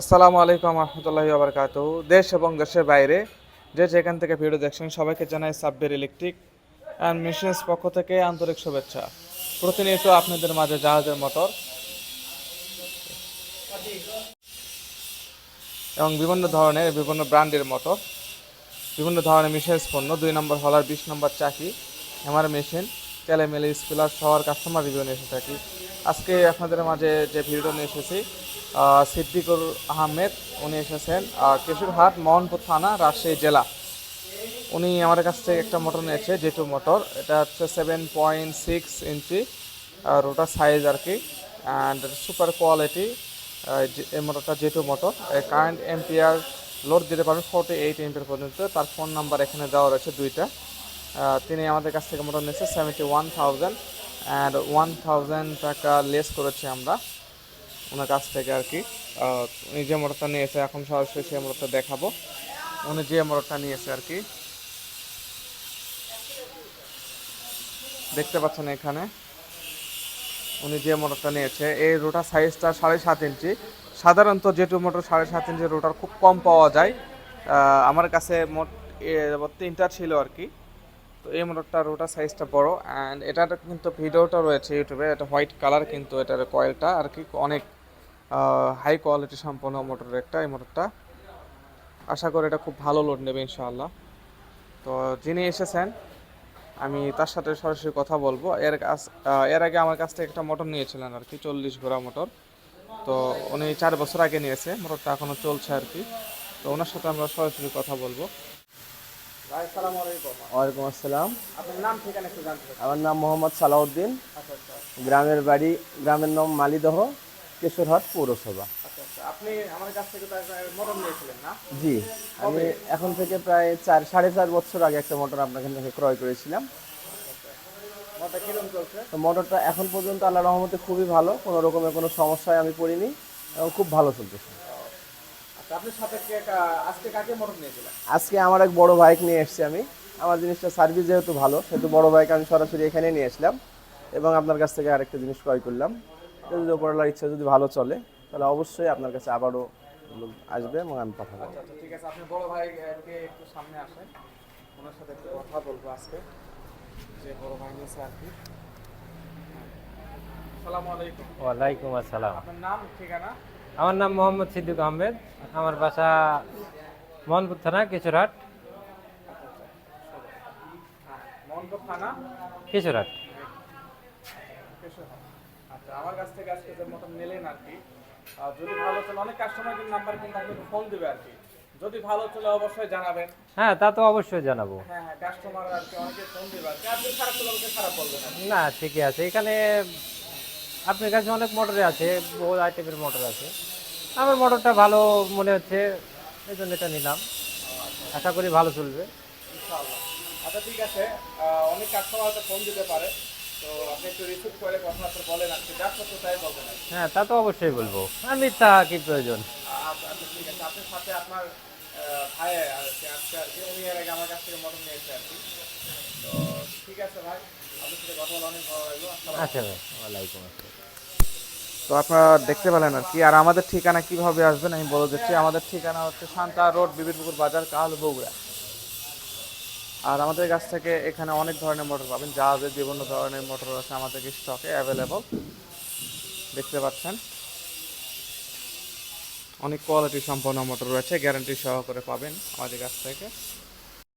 আসসালামু আলাইকুম রহমতুল্লাহি আবরকাত দেশ এবং দেশের বাইরে যে যেখান থেকে ভিডিও দেখছেন, সবাইকে জানাই সাব্বির ইলেকট্রিক অ্যান্ড মেশিনস পক্ষ থেকে আন্তরিক শুভেচ্ছা। প্রতিনিয়ত আপনাদের মাঝে জাহাজের মোটর এবং বিভিন্ন ধরনের, বিভিন্ন ব্র্যান্ডের মোটর, বিভিন্ন ধরনের মেশিনস পণ্য, দুই নম্বর হলার, বিশ নম্বর চাকি আমার মেশিন তেলেমেলে স্পিলার শহর কাস্টমার রিভিউ নিয়ে এসে থাকি। আজকে আপনাদের মাঝে যে ভিডিও নিয়ে এসেছি সিদ্দিকুর আহমেদ, উনি এসেছেন কেশরহাট, মোহনপুর থানা, রাজশাহী জেলা। উনি আমার কাছ থেকে একটা মোটর নিয়েছে জেটু মোটর। এটা হচ্ছে সেভেন পয়েন্ট সিক্স ইঞ্চি আর ওটা সাইজ আর কি অ্যান্ড সুপার কোয়ালিটি এই মোটরটা J two motor. Current ampere load দিতে পারবেন ফোর্টি এইট এম্পিয়ার পর্যন্ত। তার ফোন নাম্বার এখানে দেওয়া রয়েছে দুইটা। তিনি আমাদের কাছ থেকে মোটর নিয়েছে seventy one thousand and one thousand টাকা লেস করেছি আমরা। ওনার কাছ থেকে আর কি উনি যে মোটরটা নিয়েছে, এখন সরাসরি সেই মোটরটা দেখাবো। উনি যে মোটরটা নিয়েছে আর কি। দেখতে পাচ্ছেন এখানে, উনি যে মোটরটা নিয়েছে, এই রোটার সাইজটা সাড়ে সাত ইঞ্চি। সাধারণত যেটু মোটর সাড়ে সাত ইঞ্চি রোটার খুব কম পাওয়া যায় আমার কাছে মোট তিনটা ছিল আর কি। তো এই মোটরটা রোটার সাইজটা বড় অ্যান্ড এটার কিন্তু ভিডিওটা রয়েছে ইউটিউবে, এটা হোয়াইট কালার কিন্তু এটার কয়েলটা আর কি অনেক হাই কোয়ালিটি সম্পন্ন মোটরের একটা এই মোটরটা আশা করি এটা খুব ভালো লোড নেবে ইনশাআল্লাহ। তো যিনি এসেছেন আমি তার সাথে সরাসরি কথা বলব। এর কাছ এর আগে আমার কাছ থেকে একটা মোটর নিয়েছিলেন আর কি চল্লিশ ঘোড়া মোটর তো উনি চার বছর আগে নিয়েছে মোটরটা এখনও চলছে আর কি। তো ওনার সাথে আমরা সরাসরি কথা বলব। ওয়ালাইকুম আসসালাম। আপনার নাম ঠিকানা একটু জানতে আমার নাম মোহাম্মদ সালাউদ্দিন। আচ্ছা আচ্ছা। গ্রামের বাড়ি গ্রামের নাম মালিদহ। কেশরহাট পৌরসভা। আচ্ছা আচ্ছা আপনি আমার কাছ থেকে মোটর নিয়েছিলেন না? জি আমি এখন থেকে প্রায় চার সাড়ে চার বছর আগে একটা মোটর আপনার থেকে ক্রয় করেছিলাম। মোটরটা এখন পর্যন্ত আল্লাহ রহমতে খুবই ভালো কোনো রকমের কোনো সমস্যায় আমি পড়িনি এবং খুব ভালো চলতেছে। আচ্ছা আজকে আমার এক বড় বাইক নিয়ে এসেছি আমি। আমার জিনিসটা সার্ভিস যেহেতু ভালো সেহেতু বড় বাইক আমি সরাসরি এখানে নিয়ে আসলাম এবং আপনার কাছ থেকে আরেকটা জিনিস ক্রয় করলাম। যদি ওপরওয়ালার ইচ্ছা যদি ভালো চলে তাহলে অবশ্যই আপনার কাছে আবারও আসবে এবং আমি পাঠাবো আচ্ছা আচ্ছা ঠিক আছে। আপনি বড় ভাইকে একটু সামনে আসেন? ওনার সাথে একটু কথা বলব আজকে যে বড় ভাই নিয়েছে আর কি। আসসালামু আলাইকুম। ওয়ালাইকুম আসসালাম। আপনার নাম ঠিকানা? আমার নাম মোহাম্মদ সিদ্দিক আহমেদ। আমার বাসা মোহনপুর থানা কেশরহাট। হ্যাঁ কেশরহাট। কেশরহাট। আচ্ছা আমার কাছ থেকে আজকে যে মতন নিলেন আর কি যদি ভালো চলে অনেক কাস্টমার কিন্তু নাম্বার কিন্তু আপনাকে ফোন দিবে আর কি যদি ভালো চলে অবশ্যই জানাবেন। হ্যাঁ তা তো অবশ্যই জানাব। হ্যাঁ হ্যাঁ কাস্টমার আর কি অনেকে ফোন দিবে আর কি যদি খারাপ চলে অবশ্যই খারাপ বলবে না না ঠিকই আছে। এখানে আপনার কাছে অনেক মোটরে আছে বহু আইটেমের মোটর আছে। আমার মোটরটা ভালো মনে হচ্ছে এই জন্য এটা নিলাম। আশা করি ভালো চলবে। আচ্ছা ঠিক আছে। অনেক কাস্টমার হয়তো ফোন দিতে পারে। তো। হ্যাঁ তা তো অবশ্যই বলব। আর মিথ্যা কি প্রয়োজন? আচ্ছা আচ্ছা ভাই তো আচ্ছা ভাই ওয়ালাইকুম আসসালাম। তো আপনারা দেখতে পেলেন আর কি। আর আমাদের ঠিকানা কীভাবে আসবেন আমি বলে দিচ্ছি। আমাদের ঠিকানা হচ্ছে শান্তা রোড বিবিরপুকুর বাজার কাল বগুড়া আর আমাদের কাছ থেকে এখানে অনেক ধরনের মোটর পাবেন, জাহাজের বিভিন্ন ধরনের মোটর আছে আমাদের স্টকে অ্যাভেলেবল দেখতে পাচ্ছেন। অনেক কোয়ালিটি সম্পন্ন মোটর রয়েছে গ্যারান্টি সহকারে পাবেন আমাদের কাছ থেকে।